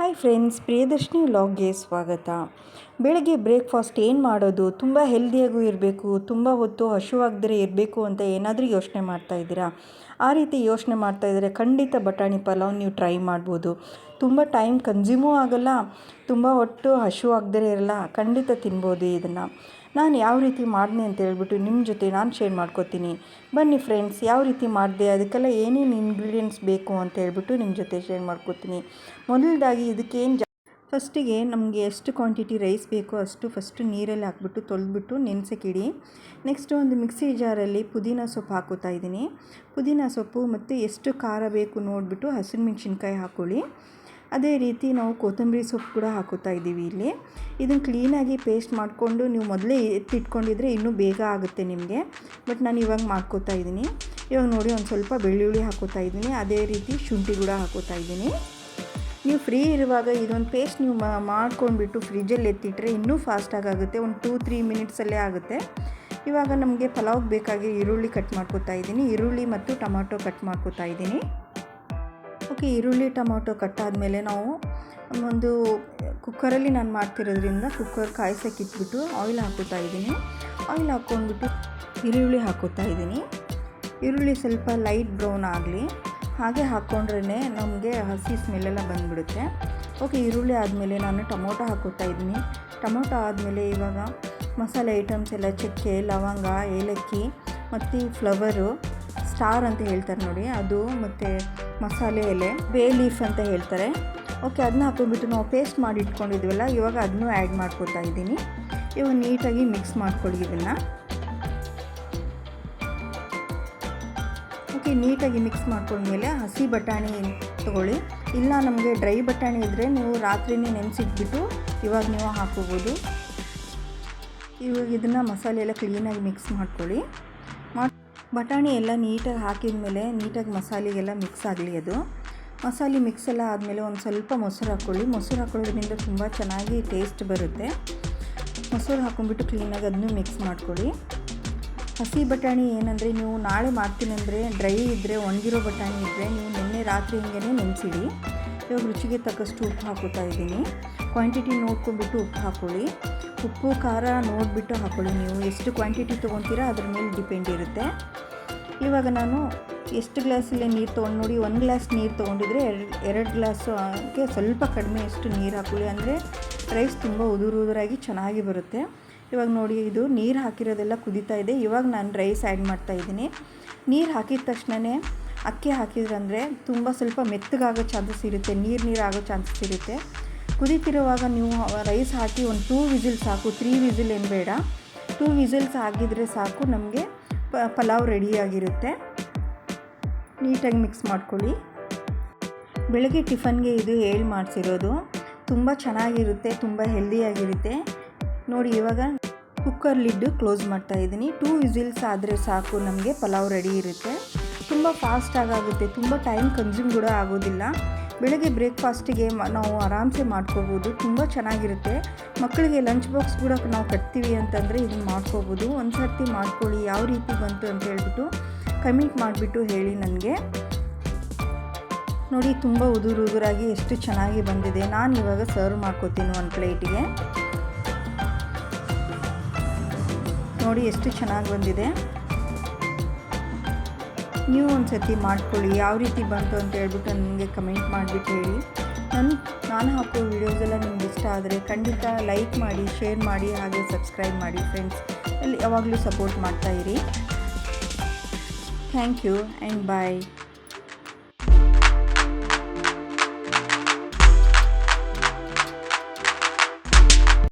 Hi friends Priyadarshini ವ್ಲಾಗ್ಗೆ ಸ್ವಾಗತ. ಬೆಳಗ್ಗೆ breakfast ಏನು ಮಾಡೋದು? ತುಂಬ ಹೆಲ್ದಿಯಾಗೂ ಇರಬೇಕು, ತುಂಬ ಹೊತ್ತು ಹಶುವಾಗದೇ ಇರಬೇಕು ಅಂತ ಏನಾದರೂ ಯೋಚನೆ ಮಾಡ್ತಾ ಇದ್ದೀರಾ? ಆ ರೀತಿ ಯೋಚನೆ ಮಾಡ್ತಾ ಇದ್ದರೆ ಖಂಡಿತ ಬಟಾಣಿ ಪಲಾವ್ ನೀವು ಟ್ರೈ ಮಾಡ್ಬೋದು. ತುಂಬ ಟೈಮ್ ಕನ್ಸ್ಯೂಮೂ ಆಗೋಲ್ಲ, ತುಂಬ ಹೊಟ್ಟು ಹಶುವಾಗದೇ ಇರಲ್ಲ, ಖಂಡಿತ ತಿನ್ಬೋದು ಇದನ್ನು. ನಾನು ಯಾವ ರೀತಿ ಮಾಡಿದೆ ಅಂತ ಹೇಳ್ಬಿಟ್ಟು ನಿಮ್ಮ ಜೊತೆ ನಾನು ಶೇರ್ ಮಾಡ್ಕೋತೀನಿ. ಬನ್ನಿ ಫ್ರೆಂಡ್ಸ್ ಯಾವ ರೀತಿ ಮಾಡಿದೆ? ಅದಕ್ಕೆಲ್ಲ ಏನೇನು ಇಂಗ್ರೀಡಿಯೆಂಟ್ಸ್ ಬೇಕು ಅಂತ ಹೇಳ್ಬಿಟ್ಟು ನಿಮ್ಮ ಜೊತೆ ಶೇರ್ ಮಾಡ್ಕೋತೀನಿ. ಮೊದಲದಾಗಿ ಇದಕ್ಕೇನು ಜಾ ಫಸ್ಟಿಗೆ ನಮಗೆ ಎಷ್ಟು ಕ್ವಾಂಟಿಟಿ ರೈಸ್ ಬೇಕೋ ಅಷ್ಟು ಫಸ್ಟು ನೀರಲ್ಲಿ ಹಾಕ್ಬಿಟ್ಟು ತೊಳೆದ್ಬಿಟ್ಟು ನೆನೆಸಕ್ಕಿಡಿ ನೆಕ್ಸ್ಟು ಒಂದು ಮಿಕ್ಸಿ ಜಾರಲ್ಲಿ ಪುದೀನ ಸೊಪ್ಪು ಹಾಕೋತಾ ಇದ್ದೀನಿ. ಪುದೀನ ಸೊಪ್ಪು ಮತ್ತು ಎಷ್ಟು ಖಾರ ಬೇಕು ನೋಡಿಬಿಟ್ಟು ಹಸಿರು ಮೆಣಸಿನ್ಕಾಯಿ ಹಾಕ್ಕೊಳ್ಳಿ ಅದೇ ರೀತಿ ನಾವು ಕೊತ್ತಂಬರಿ ಸೊಪ್ಪು ಕೂಡ ಹಾಕೋತಾ ಇದ್ದೀವಿ ಇಲ್ಲಿ. ಇದನ್ನು ಕ್ಲೀನಾಗಿ ಪೇಸ್ಟ್ ಮಾಡಿಕೊಂಡು ನೀವು ಮೊದಲೇ ಎತ್ತಿಟ್ಕೊಂಡಿದ್ರೆ ಇನ್ನೂ ಬೇಗ ಆಗುತ್ತೆ ನಿಮಗೆ. ಬಟ್ ನಾನು ಇವಾಗ ಮಾಡ್ಕೋತಾ ಇದ್ದೀನಿ. ಇವಾಗ ನೋಡಿ ಒಂದು ಸ್ವಲ್ಪ ಬೆಳ್ಳುಳ್ಳಿ ಹಾಕೋತಾ ಇದ್ದೀನಿ. ಅದೇ ರೀತಿ ಶುಂಠಿ ಕೂಡ ಹಾಕೋತಾ ಇದ್ದೀನಿ. ನೀವು ಫ್ರೀ ಇರುವಾಗ ಇದೊಂದು ಪೇಸ್ಟ್ ನೀವು ಮಾಡ್ಕೊಂಡ್ಬಿಟ್ಟು ಫ್ರಿಜ್ಜಲ್ಲಿ ಎತ್ತಿಟ್ರೆ ಇನ್ನೂ ಫಾಸ್ಟಾಗಿ ಆಗುತ್ತೆ. ಒಂದು ಟೂ ತ್ರೀ ಮಿನಿಟ್ಸಲ್ಲೇ ಆಗುತ್ತೆ. ಇವಾಗ ನಮಗೆ ಪಲಾವ್ಗೆ ಬೇಕಾಗಿ ಈರುಳ್ಳಿ ಕಟ್ ಮಾಡ್ಕೋತಾ ಇದ್ದೀನಿ. ಈರುಳ್ಳಿ ಮತ್ತು ಟೊಮಾಟೊ ಕಟ್ ಮಾಡ್ಕೋತಾ ಇದ್ದೀನಿ. ಓಕೆ ಈರುಳ್ಳಿ ಟೊಮಾಟೊ ಕಟ್ಟಾದಮೇಲೆ ನಾವು ಒಂದು ಕುಕ್ಕರಲ್ಲಿ ನಾನು ಮಾಡ್ತಿರೋದ್ರಿಂದ ಕುಕ್ಕರ್ ಕಾಯಿಸೋಕೆ ಇಟ್ಬಿಟ್ಟು ಆಯಿಲ್ ಹಾಕೋತಾ ಇದ್ದೀನಿ. ಆಯಿಲ್ ಹಾಕ್ಕೊಂಡ್ಬಿಟ್ಟು ಈರುಳ್ಳಿ ಹಾಕೋತಾ ಇದ್ದೀನಿ. ಈರುಳ್ಳಿ ಸ್ವಲ್ಪ ಲೈಟ್ ಬ್ರೌನ್ ಆಗಲಿ. ಹಾಗೆ ಹಾಕ್ಕೊಂಡ್ರೇ ನಮಗೆ ಹಸಿ ಸ್ಮೆಲ್ಲೆಲ್ಲ ಬಂದುಬಿಡುತ್ತೆ. ಓಕೆ, ಈರುಳ್ಳಿ ಆದಮೇಲೆ ನಾನು ಟೊಮೊಟೊ ಹಾಕೋತಾ ಇದ್ದೀನಿ. ಟೊಮೊಟೊ ಆದಮೇಲೆ ಇವಾಗ ಮಸಾಲೆ ಐಟಮ್ಸ್ ಎಲ್ಲ ಚಕ್ಕೆ, ಲವಂಗ, ಏಲಕ್ಕಿ ಮತ್ತು ಫ್ಲವರು, ಸ್ಟಾರ್ ಅಂತ ಹೇಳ್ತಾರೆ ನೋಡಿ. ಅದು ಮತ್ತು ಮಸಾಲೆ ಎಲೆ, ಬೇ ಲೀಫ್ ಅಂತ ಹೇಳ್ತಾರೆ. ಓಕೆ ಅದನ್ನ ಹಾಕೊಂಡ್ಬಿಟ್ಟು ನಾವು ಪೇಸ್ಟ್ ಮಾಡಿ ಇಟ್ಕೊಂಡಿದ್ವಲ್ಲ, ಇವಾಗ ಅದನ್ನೂ ಆ್ಯಡ್ ಮಾಡ್ಕೊತಾ ಇದ್ದೀನಿ. ಇವಾಗ ನೀಟಾಗಿ ಮಿಕ್ಸ್ ಮಾಡ್ಕೊಳ್ಳಿ ಇದನ್ನು. ಓಕೆ ನೀಟಾಗಿ ಮಿಕ್ಸ್ ಮಾಡ್ಕೊಂಡ್ಮೇಲೆ ಹಸಿ ಬಟಾಣಿ ತೊಗೊಳ್ಳಿ. ಇಲ್ಲ ನಮಗೆ ಡ್ರೈ ಬಟಾಣಿ ಇದ್ದರೆ ನೀವು ರಾತ್ರಿನೇ ನೆನೆಸಿಟ್ಬಿಟ್ಟು ಇವಾಗ ನೀವು ಹಾಕೋಬೋದು. ಇವಾಗ ಇದನ್ನು ಮಸಾಲೆ ಎಲ್ಲ ಕ್ಲೀನಾಗಿ ಮಿಕ್ಸ್ ಮಾಡ್ಕೊಳ್ಳಿ. ಮಾಡಿ ಬಟಾಣಿ ಎಲ್ಲ ನೀಟಾಗಿ ಹಾಕಿದ ಮೇಲೆ ನೀಟಾಗಿ ಮಸಾಲೆಗೆಲ್ಲ ಮಿಕ್ಸ್ ಆಗಲಿ ಅದು. ಮಸಾಲೆ ಮಿಕ್ಸ್ ಎಲ್ಲ ಆದಮೇಲೆ ಒಂದು ಸ್ವಲ್ಪ ಮೊಸರು ಹಾಕ್ಕೊಳ್ಳಿ. ಮೊಸರು ಹಾಕೊಳ್ಳೋದ್ರಿಂದ ತುಂಬ ಚೆನ್ನಾಗಿ ಟೇಸ್ಟ್ ಬರುತ್ತೆ. ಮೊಸರು ಹಾಕೊಂಡ್ಬಿಟ್ಟು ಕ್ಲೀನಾಗಿ ಅದನ್ನು ಮಿಕ್ಸ್ ಮಾಡ್ಕೊಳ್ಳಿ. ಹಸಿ ಬಟಾಣಿ ಏನಂದರೆ ನೀವು ನಾಳೆ ಮಾಡ್ತೀನಿ ಅಂದರೆ ಡ್ರೈ ಇದ್ದರೆ ಒಣಗಿರೋ ಬಟಾಣಿ ಇದ್ದರೆ ನೀವು ನಿನ್ನೆ ರಾತ್ರಿ ಹಿಂಗೆ ನೆನೆಸಿಡಿ. ಇವಾಗ ರುಚಿಗೆ ತಕ್ಕಷ್ಟು ಉಪ್ಪು ಹಾಕೋತಾ ಇದ್ದೀನಿ. ಕ್ವಾಂಟಿಟಿ ನೋಡ್ಕೊಂಡ್ಬಿಟ್ಟು ಉಪ್ಪು ಹಾಕ್ಕೊಳ್ಳಿ ಉಪ್ಪು, ಖಾರ ನೋಡಿಬಿಟ್ಟು ಹಾಕ್ಕೊಳ್ಳಿ ನೀವು. ಎಷ್ಟು ಕ್ವಾಂಟಿಟಿ ತೊಗೊತೀರಾ ಅದ್ರ ಮೇಲೆ ಡಿಪೆಂಡ್ ಇರುತ್ತೆ. ಇವಾಗ ನಾನು ಎಷ್ಟು ಗ್ಲಾಸಲ್ಲಿ ನೀರು ತೊಗೊಂಡು, ನೋಡಿ ಒಂದು ಗ್ಲಾಸ್ ನೀರು ತೊಗೊಂಡಿದ್ರೆ ಎರಡು ಎರಡು ಗ್ಲಾಸು ಅದಕ್ಕೆ ಸ್ವಲ್ಪ ಕಡಿಮೆ ಎಷ್ಟು ನೀರು ಹಾಕೊಳ್ಳಿ. ಅಂದರೆ ರೈಸ್ ತುಂಬ ಉದುರು ಉದುರಾಗಿ ಚೆನ್ನಾಗಿ ಬರುತ್ತೆ. ಇವಾಗ ನೋಡಿ ಇದು ನೀರು ಹಾಕಿರೋದೆಲ್ಲ ಕುದೀತಾ ಇದೆ. ಇವಾಗ ನಾನು ರೈಸ್ ಆ್ಯಡ್ ಮಾಡ್ತಾ ಇದ್ದೀನಿ. ನೀರು ಹಾಕಿದ ತಕ್ಷಣವೇ ಅಕ್ಕಿ ಹಾಕಿದ್ರಂದರೆ ತುಂಬ ಸ್ವಲ್ಪ ಮೆತ್ತಗಾಗೋ ಚಾನ್ಸಸ್ ಇರುತ್ತೆ, ನೀರು ನೀರು ಆಗೋ ಚಾನ್ಸಸ್ ಇರುತ್ತೆ. ಕುದೀತಿರುವಾಗ ನೀವು ರೈಸ್ ಹಾಕಿ ಒಂದು ಟೂ ವಿಸಿಲ್ ಸಾಕು ತ್ರೀ ವಿಸಿಲ್ ಏನು ಬೇಡ. ಟೂ ವಿಸಿಲ್ಸ್ ಆಗಿದ್ರೆ ಸಾಕು, ನಮಗೆ ಪಲಾವ್ ರೆಡಿಯಾಗಿರುತ್ತೆ ನೀಟಾಗಿ ಮಿಕ್ಸ್ ಮಾಡ್ಕೊಳ್ಳಿ. ಬೆಳಗ್ಗೆ ಟಿಫನ್ಗೆ ಇದು ಹೇಳಿ ಮಾಡಿಸಿರೋದು. ತುಂಬ ಚೆನ್ನಾಗಿರುತ್ತೆ, ತುಂಬ ಹೆಲ್ದಿಯಾಗಿರುತ್ತೆ ನೋಡಿ, ಇವಾಗ ಕುಕ್ಕರ್ ಲಿಡ್ಡು ಕ್ಲೋಸ್ ಮಾಡ್ತಾ ಇದ್ದೀನಿ. ಟೂ ವಿಸಿಲ್ಸ್ ಆದರೆ ಸಾಕು, ನಮಗೆ ಪಲಾವ್ ರೆಡಿ ಇರುತ್ತೆ. ತುಂಬ ಫಾಸ್ಟಾಗಿ ಆಗುತ್ತೆ ತುಂಬ ಟೈಮ್ ಕನ್ಸ್ಯೂಮ್ ಕೂಡ ಆಗೋದಿಲ್ಲ. ಬೆಳಗ್ಗೆ ಬ್ರೇಕ್ಫಾಸ್ಟಿಗೆ ನಾವು ಆರಾಮ್ಸೆ ಮಾಡ್ಕೋಬೋದು, ತುಂಬ ಚೆನ್ನಾಗಿರುತ್ತೆ. ಮಕ್ಕಳಿಗೆ ಲಂಚ್ ಬಾಕ್ಸ್ ಕೂಡ ನಾವು ಕಟ್ತೀವಿ ಅಂತಂದರೆ ಇದನ್ನು ಮಾಡ್ಕೋಬೋದು. ಒಂದು ಸರ್ತಿ ಮಾಡ್ಕೊಳ್ಳಿ, ಯಾವ ರೀತಿ ಬಂತು ಅಂತ ಹೇಳ್ಬಿಟ್ಟು ಕಮೆಂಟ್ ಮಾಡಿಬಿಟ್ಟು ಹೇಳಿ ನನಗೆ. ನೋಡಿ, ತುಂಬ ಉದುರು ಉದುರಾಗಿ ಎಷ್ಟು ಚೆನ್ನಾಗಿ ಬಂದಿದೆ. ನಾನು ಇವಾಗ ಸರ್ವ್ ಮಾಡ್ಕೋತೀನಿ ಒಂದು ಪ್ಲೇಟಿಗೆ ನೋಡಿ, ಎಷ್ಟು ಚೆನ್ನಾಗಿ ಬಂದಿದೆ. ನೀವು ಒಂದು ಸರ್ತಿ ಮಾಡ್ಕೊಳ್ಳಿ. ಯಾವ ರೀತಿ ಬಂತು ಅಂತ ಹೇಳ್ಬಿಟ್ಟು ನನಗೆ ಕಮೆಂಟ್ ಮಾಡಿಬಿಟ್ಟು ಹೇಳಿ. ನಾನು ನಾನು ಹಾಕೋ ವೀಡಿಯೋಸೆಲ್ಲ ನಿಮ್ಗೆ ಇಷ್ಟ ಆದರೆ ಖಂಡಿತ ಲೈಕ್ ಮಾಡಿ ಶೇರ್ ಮಾಡಿ, ಹಾಗೆ ಸಬ್ಸ್ಕ್ರೈಬ್ ಮಾಡಿ ಫ್ರೆಂಡ್ಸ್ ಅಲ್ಲಿ ಯಾವಾಗಲೂ ಸಪೋರ್ಟ್ ಮಾಡ್ತಾಯಿರಿ ಥ್ಯಾಂಕ್ ಯು ಆ್ಯಂಡ್ ಬಾಯ್